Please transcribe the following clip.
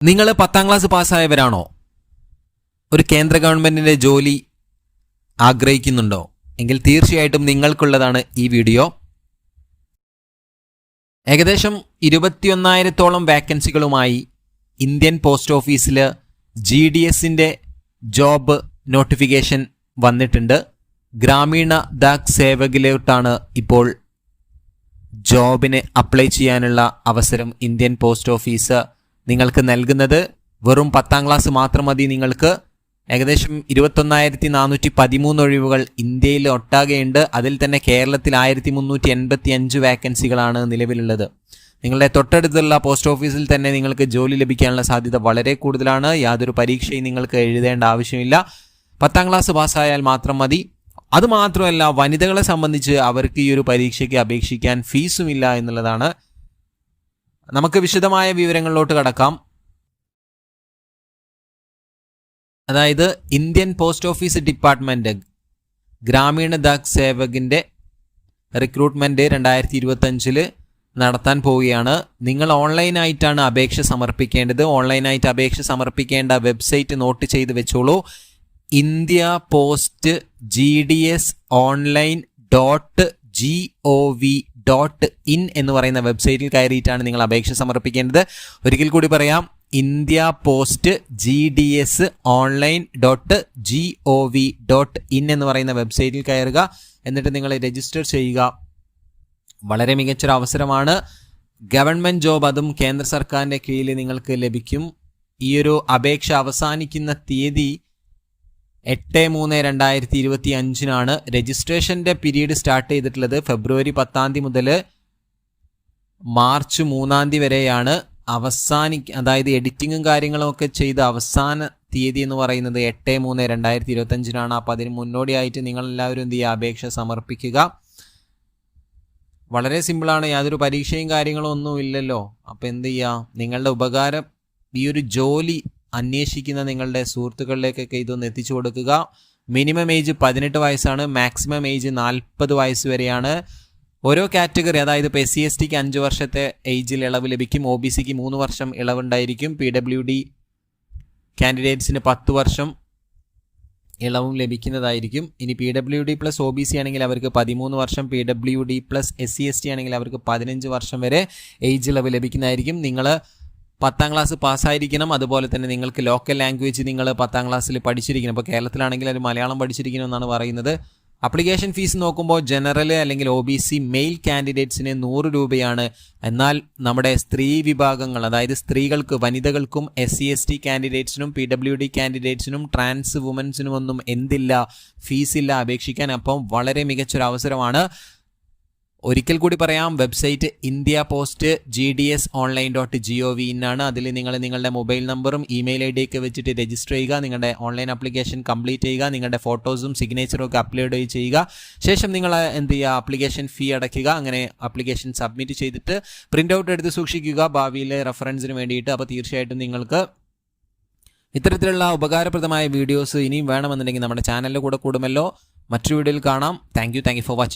നിങ്ങൾ പത്താം ക്ലാസ് പാസ്സായവരാണോ? ഒരു കേന്ദ്ര ഗവൺമെന്റിന്റെ ജോലി ആഗ്രഹിക്കുന്നുണ്ടോ? എങ്കിൽ തീർച്ചയായിട്ടും നിങ്ങൾക്കുള്ളതാണ് ഈ വീഡിയോ. ഏകദേശം ഇരുപത്തിയൊന്നായിരത്തോളം വാക്കൻസികളുമായി ഇന്ത്യൻ പോസ്റ്റ് ഓഫീസിൽ ജി ഡി എസിന്റെ ജോബ് നോട്ടിഫിക്കേഷൻ വന്നിട്ടുണ്ട്. ഗ്രാമീണ ഡാക് സേവകിലോട്ടാണ് ഇപ്പോൾ ജോബിന് അപ്ലൈ ചെയ്യാനുള്ള അവസരം ഇന്ത്യൻ പോസ്റ്റ് ഓഫീസ് നിങ്ങൾക്ക് നൽകുന്നത് വെറും പത്താം ക്ലാസ് മാത്രം മതി നിങ്ങൾക്ക്. ഏകദേശം ഇരുപത്തൊന്നായിരത്തി നാനൂറ്റി പതിമൂന്ന് ഒഴിവുകൾ ഇന്ത്യയിൽ ഒട്ടാകെയുണ്ട്. അതിൽ തന്നെ കേരളത്തിൽ ആയിരത്തി മുന്നൂറ്റി എൺപത്തി അഞ്ച് വാക്കൻസികളാണ് നിലവിലുള്ളത്. നിങ്ങളുടെ തൊട്ടടുത്തുള്ള പോസ്റ്റ് ഓഫീസിൽ തന്നെ നിങ്ങൾക്ക് ജോലി ലഭിക്കാനുള്ള സാധ്യത വളരെ കൂടുതലാണ്. യാതൊരു പരീക്ഷയും നിങ്ങൾക്ക് എഴുതേണ്ട ആവശ്യമില്ല. പത്താം ക്ലാസ് പാസ്സായാൽ മാത്രം മതി. അതുമാത്രമല്ല വനിതകളെ സംബന്ധിച്ച് അവർക്ക് ഈ ഒരു പരീക്ഷയ്ക്ക് അപേക്ഷിക്കാൻ ഫീസുമില്ല എന്നുള്ളതാണ് നമുക്ക് വിശദമായ വിവരങ്ങളിലോട്ട് കടക്കാം. അതായത് ഇന്ത്യൻ പോസ്റ്റ് ഓഫീസ് ഡിപ്പാർട്ട്മെന്റ് ഗ്രാമീണ ഡാക് സേവകിന്റെ റിക്രൂട്ട്മെന്റ് രണ്ടായിരത്തി ഇരുപത്തഞ്ചിൽ നടത്താൻ പോവുകയാണ്. നിങ്ങൾ ഓൺലൈനായിട്ടാണ് അപേക്ഷ സമർപ്പിക്കേണ്ടത്. ഓൺലൈനായിട്ട് അപേക്ഷ സമർപ്പിക്കേണ്ട വെബ്സൈറ്റ് നോട്ട് ചെയ്ത് വെച്ചോളൂ. India post G D S online dot G O V dot in എന്ന് പറയുന്ന വെബ്സൈറ്റിൽ കയറിയിട്ടാണ് നിങ്ങൾ അപേക്ഷ സമർപ്പിക്കേണ്ടത്. ഒരിക്കൽ കൂടി പറയാം India post G D S online dot G O V dot in എന്ന് പറയുന്ന വെബ്സൈറ്റിൽ കയറുക. എന്നിട്ട് നിങ്ങൾ രജിസ്റ്റർ ചെയ്യുക. വളരെ മികച്ചൊരു അവസരമാണ്. ഗവൺമെന്റ് ജോബ് അതും കേന്ദ്ര സർക്കാരിന്റെ കീഴിൽ നിങ്ങൾക്ക് ലഭിക്കും. ഈയൊരു അപേക്ഷ അവസാനിക്കുന്ന തീയതി എട്ട് മൂന്ന് രണ്ടായിരത്തി ഇരുപത്തി അഞ്ചിനാണ് രജിസ്ട്രേഷന്റെ പീരീഡ് സ്റ്റാർട്ട് ചെയ്തിട്ടുള്ളത്. ഫെബ്രുവരി പത്താം തീയതി മുതൽ മാർച്ച് മൂന്നാം തീയതി വരെയാണ് അവസാനി അതായത് എഡിറ്റിങ്ങും കാര്യങ്ങളും ഒക്കെ ചെയ്ത് അവസാന തീയതി എന്ന് പറയുന്നത് എട്ട് മൂന്ന് രണ്ടായിരത്തി ഇരുപത്തി അഞ്ചിനാണ് അപ്പോൾ അതിന് മുന്നോടിയായിട്ട് നിങ്ങളെല്ലാവരും എന്ത് ചെയ്യുക? അപേക്ഷ സമർപ്പിക്കുക. വളരെ സിമ്പിളാണ്. യാതൊരു പരീക്ഷയും കാര്യങ്ങളും ഒന്നും ഇല്ലല്ലോ. അപ്പോൾ എന്ത് ചെയ്യുക? നിങ്ങളുടെ ഉപകാരം ഈ ഒരു ജോലി അന്വേഷിക്കുന്ന നിങ്ങളുടെ സുഹൃത്തുക്കളിലേക്കൊക്കെ ഇതൊന്ന് എത്തിച്ചു കൊടുക്കുക. മിനിമം ഏജ് പതിനെട്ട് വയസ്സാണ്. മാക്സിമം ഏജ് നാൽപ്പത് വയസ്സ് വരെയാണ്. ഓരോ കാറ്റഗറി അതായത് ഇപ്പോൾ എസ് സി എസ് ടിക്ക് അഞ്ച് വർഷത്തെ ഏജിൽ ഇളവ് ലഭിക്കും. ഒ ബി സിക്ക് മൂന്ന് വർഷം ഇളവുണ്ടായിരിക്കും. പി ഡബ്ല്യു ഡി കാൻഡിഡേറ്റ്സിന് പത്ത് വർഷം ഇളവും ലഭിക്കുന്നതായിരിക്കും. ഇനി P W D plus O B C ആണെങ്കിൽ അവർക്ക് പതിമൂന്ന് വർഷം. P W D plus S C S T ആണെങ്കിൽ അവർക്ക് പതിനഞ്ച് വർഷം വരെ ഏജ് ഇളവ് ലഭിക്കുന്നതായിരിക്കും. നിങ്ങൾ പത്താം ക്ലാസ് പാസ്സായിരിക്കണം. അതുപോലെ തന്നെ നിങ്ങൾക്ക് ലോക്കൽ ലാംഗ്വേജ് നിങ്ങൾ പത്താം ക്ലാസ്സിൽ പഠിച്ചിരിക്കണം. ഇപ്പോൾ കേരളത്തിലാണെങ്കിൽ അത് മലയാളം പഠിച്ചിരിക്കണം എന്നാണ് പറയുന്നത്. അപ്ലിക്കേഷൻ ഫീസ് നോക്കുമ്പോൾ ജനറൽ അല്ലെങ്കിൽ ഒ ബി സി മെയിൽ കാൻഡിഡേറ്റ്സിന് നൂറ് രൂപയാണ്. എന്നാൽ നമ്മുടെ സ്ത്രീ വിഭാഗങ്ങൾ അതായത് സ്ത്രീകൾക്ക് വനിതകൾക്കും എസ് സി എസ് ടി കാൻഡിഡേറ്റ്സിനും പി ഡബ്ല്യു ഡി കാൻഡിഡേറ്റ്സിനും ട്രാൻസ് വുമൻസിനും ഒന്നും എന്തില്ല ഫീസില്ല അപേക്ഷിക്കാൻ അപ്പം വളരെ മികച്ചൊരു അവസരമാണ് ഒരിക്കൽ കൂടി പറയാം website India post G D S online dot G O V ഇന്നാണ് അതിൽ നിങ്ങൾ നിങ്ങളുടെ മൊബൈൽ നമ്പറും ഇമെയിൽ ഐ ഡി ഒക്കെ വെച്ചിട്ട് രജിസ്റ്റർ ചെയ്യുക നിങ്ങളുടെ ഓൺലൈൻ ആപ്ലിക്കേഷൻ കംപ്ലീറ്റ് ചെയ്യുക നിങ്ങളുടെ ഫോട്ടോസും സിഗ്നേച്ചറും ഒക്കെ അപ്ലോഡ് ചെയ്യുക. ശേഷം നിങ്ങൾ എന്ത് ചെയ്യുക ആപ്ലിക്കേഷൻ ഫീ അടയ്ക്കുക. അങ്ങനെ ആപ്ലിക്കേഷൻ സബ്മിറ്റ് ചെയ്തിട്ട് പ്രിന്റ് ഔട്ട് എടുത്ത് സൂക്ഷിക്കുക ഭാവിയിലെ റെഫറൻസിന് വേണ്ടിയിട്ട്. അപ്പോൾ തീർച്ചയായിട്ടും നിങ്ങൾക്ക് ഇത്തരത്തിലുള്ള ഉപകാരപ്രദമായ വീഡിയോസ് ഇനിയും വേണമെന്നുണ്ടെങ്കിൽ നമ്മുടെ ചാനലിൽ കൂടെ കൂടുമല്ലോ. മറ്റൊരു വീഡിയോയിൽ കാണാം. Thank you for watching